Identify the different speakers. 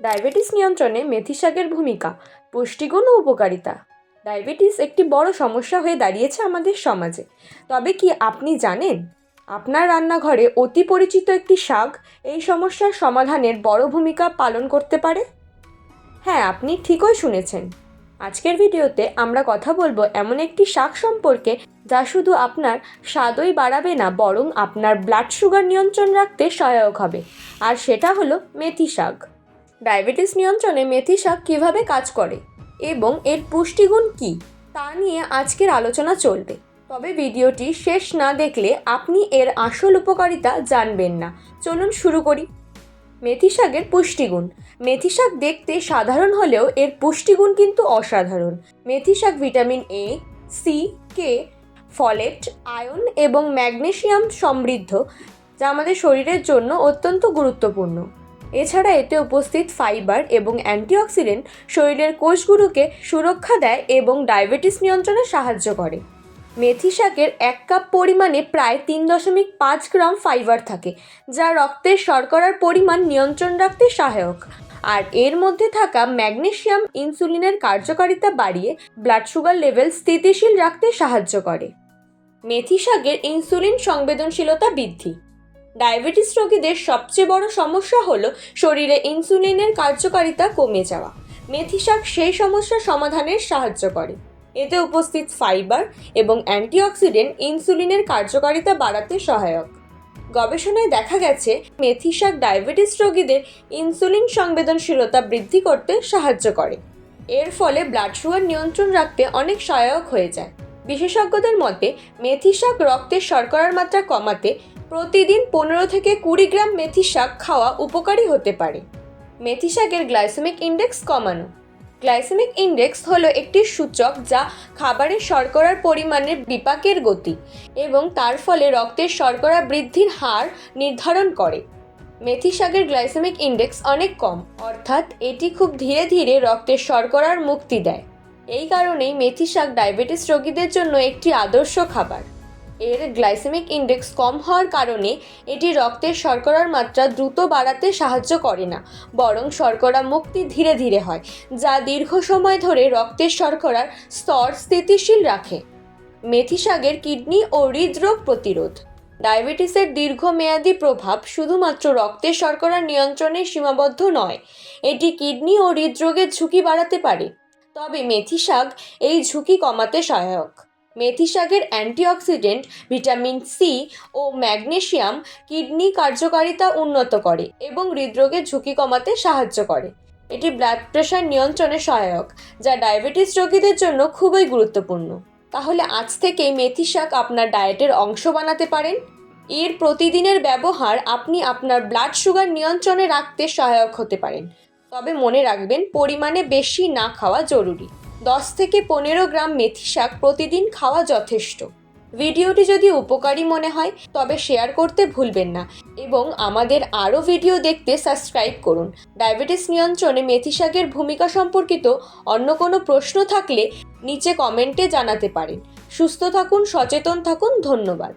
Speaker 1: Diabetes নিয়ন্ত্রণে মেথি শাকের ভূমিকা, পুষ্টিগুণ ও উপকারিতা। ডায়াবেটিস একটি বড় সমস্যা হয়ে দাঁড়িয়েছে আমাদের সমাজে। তবে কি আপনি জানেন? আপনার রান্নাঘরে অতি পরিচিত একটি শাক এই সমস্যার সমাধানের বড় ভূমিকা পালন করতে পারে? হ্যাঁ আপনি ঠিকই শুনেছেন। আজকের ভিডিওতে আমরা কথা বলব এমন একটি শাক সম্পর্কে যা শুধু আপনার স্বাদই বাড়াবে না, বরং আপনার ব্লাড সুগার নিয়ন্ত্রণ রাখতে সহায়ক হবে। আর সেটা হলো মেথি শাক। ডায়াবেটিস নিয়ন্ত্রণে মেথি শাক কীভাবে কাজ করে এবং এর পুষ্টিগুণ কী, তা নিয়ে আজকের আলোচনা চলবে। তবে ভিডিওটি শেষ না দেখলে আপনি এর আসল উপকারিতা জানবেন না। চলুন শুরু করি। মেথি শাকের পুষ্টিগুণ। মেথি শাক দেখতে সাধারণ হলেও এর পুষ্টিগুণ কিন্তু অসাধারণ। মেথি শাক vitamin A, C, K, folate, iron এবং ম্যাগনেশিয়াম সমৃদ্ধ, যা আমাদের শরীরের জন্য অত্যন্ত গুরুত্বপূর্ণ। এছাড়া এতে উপস্থিত ফাইবার এবং অ্যান্টিঅক্সিডেন্ট শরীরের কোষগুলোকে সুরক্ষা দেয় এবং ডায়াবেটিস নিয়ন্ত্রণে সাহায্য করে। মেথি শাকের এক কাপ পরিমাণে প্রায় তিন দশমিক পাঁচ গ্রাম ফাইবার থাকে, যা রক্তের শর্করার পরিমাণ নিয়ন্ত্রণ রাখতে সহায়ক। আর এর মধ্যে থাকা ম্যাগনেশিয়াম ইনসুলিনের কার্যকারিতা বাড়িয়ে ব্লাড সুগার লেভেল স্থিতিশীল রাখতে সাহায্য করে। মেথি শাকের ইনসুলিন সংবেদনশীলতা বৃদ্ধি। ডায়াবেটিস রোগীদের সবচেয়ে বড় সমস্যা হলো শরীরে ইনসুলিনের কার্যকারিতা কমে যাওয়া। মেথি শাক সেই সমস্যা সমাধানের সাহায্য করে। এতে উপস্থিত ফাইবার এবং অ্যান্টিঅক্সিডেন্ট ইনসুলিনের কার্যকারিতা বাড়াতে সহায়ক। গবেষণায় দেখা গেছে মেথি শাক ডায়াবেটিস রোগীদের ইনসুলিন সংবেদনশীলতা বৃদ্ধি করতে সাহায্য করে। এর ফলে ব্লাড সুগার নিয়ন্ত্রণ রাখতে অনেক সহায়ক হয়ে যায়। বিশেষজ্ঞদের মতে মেথি শাক রক্তের শর্করার মাত্রা কমাতে প্রতিদিন পনেরো থেকে কুড়ি গ্রাম মেথি শাক খাওয়া উপকারী হতে পারে। মেথি শাকের গ্লাইসেমিক ইন্ডেক্স কমানো। গ্লাইসেমিক ইন্ডেক্স হলো একটি সূচক যা খাবারের শর্করার পরিমাণের বিপাকের গতি এবং তার ফলে রক্তের শর্করা বৃদ্ধির হার নির্ধারণ করে। মেথি শাকের গ্লাইসেমিক ইন্ডেক্স অনেক কম, অর্থাৎ এটি খুব ধীরে ধীরে রক্তের শর্করার মুক্তি দেয়। এই কারণেই মেথি শাক ডায়াবেটিস রোগীদের জন্য একটি আদর্শ খাবার। এর গ্লাইসেমিক ইন্ডেক্স কম হওয়ার কারণে এটি রক্তের শর্করার মাত্রা দ্রুত বাড়াতে সাহায্য করে না, বরং শর্করা মুক্তি ধীরে ধীরে হয়, যা দীর্ঘ সময় ধরে রক্তের শর্করার স্তর স্থিতিশীল রাখে। মেথি শাকের কিডনি ও হৃদরোগ প্রতিরোধ। ডায়াবেটিসের দীর্ঘমেয়াদী প্রভাব শুধুমাত্র রক্তের শর্করা নিয়ন্ত্রণে সীমাবদ্ধ নয়, এটি কিডনি ও হৃদরোগের ঝুঁকি বাড়াতে পারে। তবে মেথি শাক এই ঝুঁকি কমাতে সহায়ক। মেথি শাকের অ্যান্টিঅক্সিডেন্ট, ভিটামিন সি ও ম্যাগনেশিয়াম কিডনি কার্যকারিতা উন্নত করে এবং হৃদরোগের ঝুঁকি কমাতে সাহায্য করে। এটি ব্লাড প্রেশার নিয়ন্ত্রণে সহায়ক, যা ডায়াবেটিস রোগীদের জন্য খুবই গুরুত্বপূর্ণ। তাহলে আজ থেকেই মেথি শাক আপনার ডায়েটের অংশ বানাতে পারেন। এর প্রতিদিনের ব্যবহার আপনি আপনার ব্লাড সুগার নিয়ন্ত্রণে রাখতে সহায়ক হতে পারেন। তবে মনে রাখবেন, পরিমাণে বেশি না খাওয়া জরুরি। দশ থেকে পনেরো গ্রাম মেথি শাক প্রতিদিন খাওয়া যথেষ্ট। ভিডিওটি যদি উপকারী মনে হয়, তবে শেয়ার করতে ভুলবেন না এবং আমাদের আরও ভিডিও দেখতে সাবস্ক্রাইব করুন। ডায়াবেটিস নিয়ন্ত্রণে মেথি শাকের ভূমিকা সম্পর্কিত অন্য কোনো প্রশ্ন থাকলে নিচে কমেন্টে জানাতে পারেন। সুস্থ থাকুন, সচেতন থাকুন, ধন্যবাদ।